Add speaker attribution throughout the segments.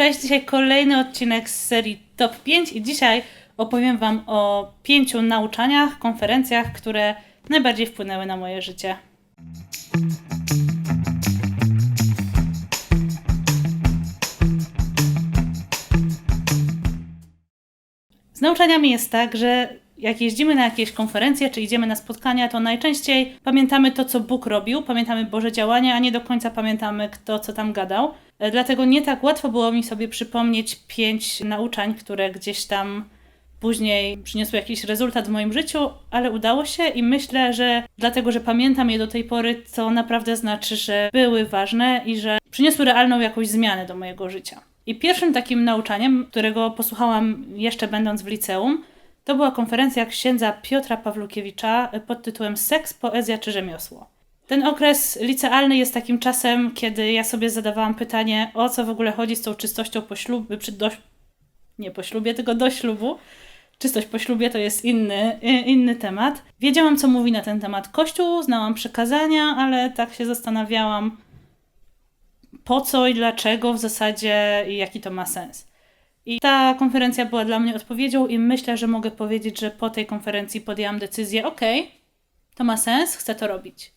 Speaker 1: Cześć, dzisiaj kolejny odcinek z serii Top 5 i dzisiaj opowiem Wam o pięciu nauczaniach, konferencjach, które najbardziej wpłynęły na moje życie. Z nauczaniami jest tak, że jak jeździmy na jakieś konferencje czy idziemy na spotkania, to najczęściej pamiętamy to, co Bóg robił, pamiętamy Boże działania, a nie do końca pamiętamy, kto co tam gadał. E, Dlatego nie tak łatwo było mi sobie przypomnieć pięć nauczań, które gdzieś tam później przyniosły jakiś rezultat w moim życiu, ale udało się i myślę, że dlatego, że pamiętam je do tej pory, to naprawdę znaczy, że były ważne i że przyniosły realną jakąś zmianę do mojego życia. I pierwszym takim nauczaniem, którego posłuchałam jeszcze będąc w liceum, to była konferencja księdza Piotra Pawlukiewicza pod tytułem Seks, poezja czy rzemiosło. Ten okres licealny jest takim czasem, kiedy ja sobie zadawałam pytanie, o co w ogóle chodzi z tą czystością po ślubie, przy do, nie po ślubie, tylko do ślubu. Czystość po ślubie to jest inny, i- inny temat. Wiedziałam, co mówi na ten temat Kościół, znałam przekazania, ale tak się zastanawiałam, po co i dlaczego w zasadzie i jaki to ma sens. I ta konferencja była dla mnie odpowiedzią i myślę, że mogę powiedzieć, że po tej konferencji podjęłam decyzję, ok, to ma sens, chcę to robić.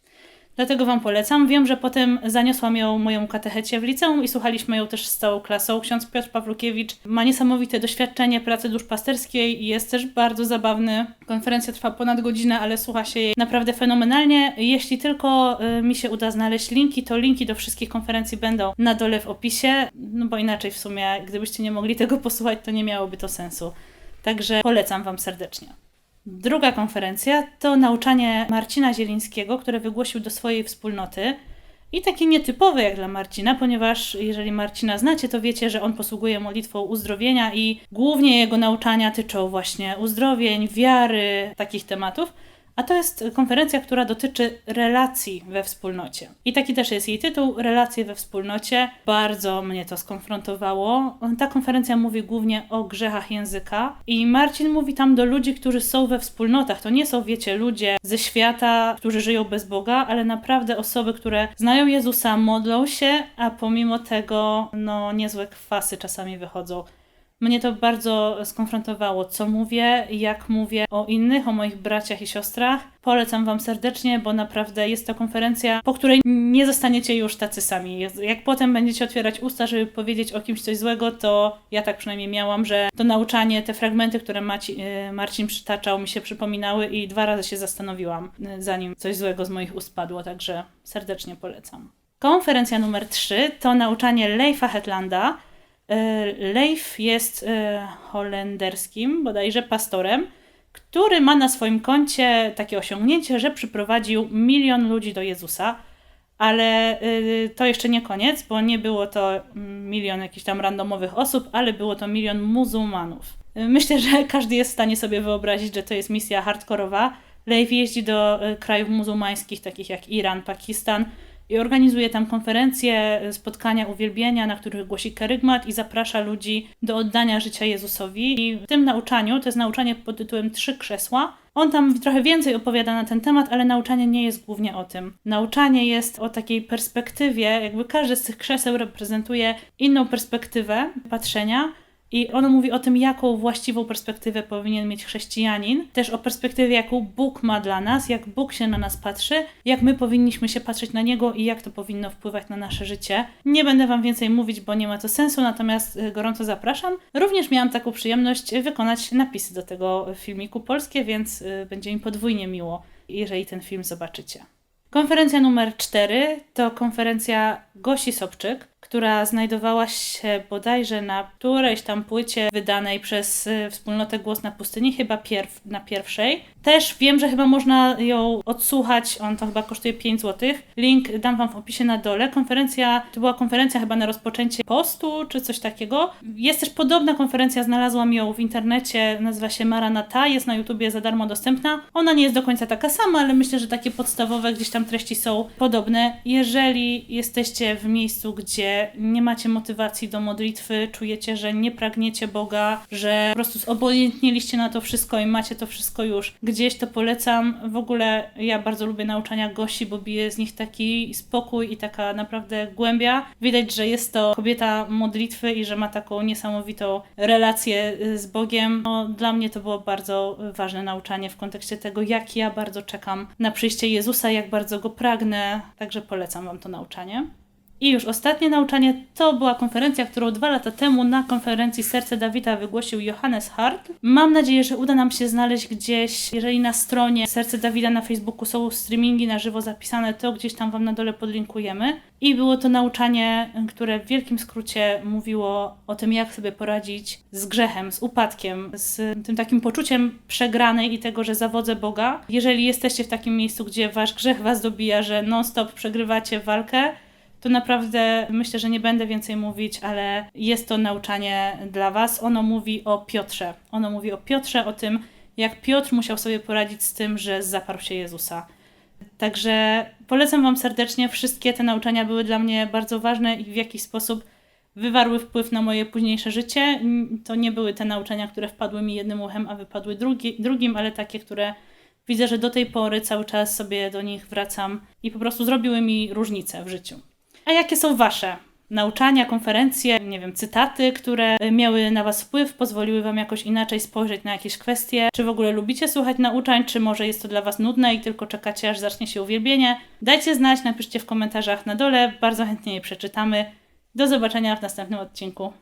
Speaker 1: Dlatego Wam polecam. Wiem, że potem zaniosłam ją moją katechecie w liceum i słuchaliśmy ją też z całą klasą. Ksiądz Piotr Pawlukiewicz ma niesamowite doświadczenie pracy duszpasterskiej i jest też bardzo zabawny. Konferencja trwa ponad godzinę, ale słucha się jej naprawdę fenomenalnie. Jeśli tylko y, mi się uda znaleźć linki, to linki do wszystkich konferencji będą na dole w opisie, no bo inaczej w sumie, gdybyście nie mogli tego posłuchać, to nie miałoby to sensu. Także polecam Wam serdecznie. Druga konferencja to nauczanie Marcina Zielińskiego, które wygłosił do swojej wspólnoty. I takie nietypowe jak dla Marcina, ponieważ jeżeli Marcina znacie, to wiecie, że on posługuje modlitwą uzdrowienia i głównie jego nauczania tyczą właśnie uzdrowień, wiary, takich tematów. A to jest konferencja, która dotyczy relacji we wspólnocie. I taki też jest jej tytuł Relacje we wspólnocie. Bardzo mnie to skonfrontowało. Ta konferencja mówi głównie o grzechach języka i Marcin mówi tam do ludzi, którzy są we wspólnotach. To nie są, wiecie, ludzie ze świata, którzy żyją bez Boga, ale naprawdę osoby, które znają Jezusa, modlą się, a pomimo tego, no, niezłe kwasy czasami wychodzą. Mnie to bardzo skonfrontowało, co mówię, jak mówię o innych, o moich braciach i siostrach. Polecam Wam serdecznie, bo naprawdę jest to konferencja, po której nie zostaniecie już tacy sami. Jak potem będziecie otwierać usta, żeby powiedzieć o kimś coś złego, to ja tak przynajmniej miałam, że to nauczanie, te fragmenty, które Maci, e, Marcin przytaczał, mi się przypominały i dwa razy się zastanowiłam, e, zanim coś złego z moich ust padło, także serdecznie polecam. Konferencja numer 3 to nauczanie Leifa Hetlanda. E, Leif jest e, holenderskim, bodajże pastorem, który ma na swoim koncie takie osiągnięcie, że przyprowadził milion ludzi do Jezusa. Ale y, to jeszcze nie koniec, bo nie było to milion jakichś tam randomowych osób, ale było to milion muzułmanów. Myślę, że każdy jest w stanie sobie wyobrazić, że to jest misja hardkorowa. Leif jeździ do krajów muzułmańskich, takich jak Iran, Pakistan, i organizuje tam konferencje, spotkania uwielbienia, na których głosi kerygmat i zaprasza ludzi do oddania życia Jezusowi. I w tym nauczaniu, to jest nauczanie pod tytułem Trzy krzesła, on tam trochę więcej opowiada na ten temat, ale nauczanie nie jest głównie o tym. Nauczanie jest o takiej perspektywie, jakby każde z tych krzeseł reprezentuje inną perspektywę patrzenia. I ono mówi o tym, jaką właściwą perspektywę powinien mieć chrześcijanin, też o perspektywie, jaką Bóg ma dla nas, jak Bóg się na nas patrzy, jak my powinniśmy się patrzeć na Niego i jak to powinno wpływać na nasze życie. Nie będę Wam więcej mówić, bo nie ma to sensu, natomiast y, gorąco zapraszam. Również miałam taką przyjemność wykonać napisy do tego filmiku polskie, więc y, będzie mi podwójnie miło, jeżeli ten film zobaczycie. Konferencja numer 4 to konferencja Gosi Sobczyk, która znajdowała się bodajże na którejś tam płycie wydanej przez y, wspólnotę Głos na Pustyni, chyba pierw, na pierwszej. Też wiem, że chyba można ją odsłuchać, on to chyba kosztuje 5 zł. Link dam Wam w opisie na dole. Konferencja, to była konferencja chyba na rozpoczęcie postu, czy coś takiego. Jest też podobna konferencja, znalazłam ją w internecie, nazywa się Maranata, jest na YouTubie za darmo dostępna. Ona nie jest do końca taka sama, ale myślę, że takie podstawowe gdzieś tam treści są podobne. Jeżeli jesteście w miejscu, gdzie nie macie motywacji do modlitwy, czujecie, że nie pragniecie Boga, że po prostu zobojętnieliście na to wszystko i macie to wszystko już gdzieś, to polecam. W ogóle ja bardzo lubię nauczania Gosi, bo bije z nich taki spokój i taka naprawdę głębia. Widać, że jest to kobieta modlitwy i że ma taką niesamowitą relację z Bogiem. No, dla mnie to było bardzo ważne nauczanie w kontekście tego, jak ja bardzo czekam na przyjście Jezusa, jak bardzo go pragnę. Także polecam Wam to nauczanie. I już ostatnie nauczanie to była konferencja, którą dwa lata temu na konferencji Serce Dawida wygłosił Johannes Hart. Mam nadzieję, że uda nam się znaleźć gdzieś, jeżeli na stronie Serce Dawida na Facebooku są streamingi na żywo zapisane, to gdzieś tam Wam na dole podlinkujemy. I było to nauczanie, które w wielkim skrócie mówiło o tym, jak sobie poradzić z grzechem, z upadkiem, z tym takim poczuciem przegranej i tego, że zawodzę Boga. Jeżeli jesteście w takim miejscu, gdzie Wasz grzech Was dobija, że non-stop przegrywacie walkę, to naprawdę myślę, że nie będę więcej mówić, ale jest to nauczanie dla Was. Ono mówi o Piotrze. Ono mówi o Piotrze, o tym, jak Piotr musiał sobie poradzić z tym, że zaparł się Jezusa. Także polecam Wam serdecznie. Wszystkie te nauczania były dla mnie bardzo ważne i w jakiś sposób wywarły wpływ na moje późniejsze życie. To nie były te nauczania, które wpadły mi jednym uchem, a wypadły drugi, drugim, ale takie, które widzę, że do tej pory cały czas sobie do nich wracam i po prostu zrobiły mi różnicę w życiu. A jakie są Wasze nauczania, konferencje, nie wiem, cytaty, które miały na Was wpływ, pozwoliły Wam jakoś inaczej spojrzeć na jakieś kwestie? Czy w ogóle lubicie słuchać nauczań, czy może jest to dla Was nudne i tylko czekacie, aż zacznie się uwielbienie? Dajcie znać, napiszcie w komentarzach na dole, bardzo chętnie je przeczytamy. Do zobaczenia w następnym odcinku.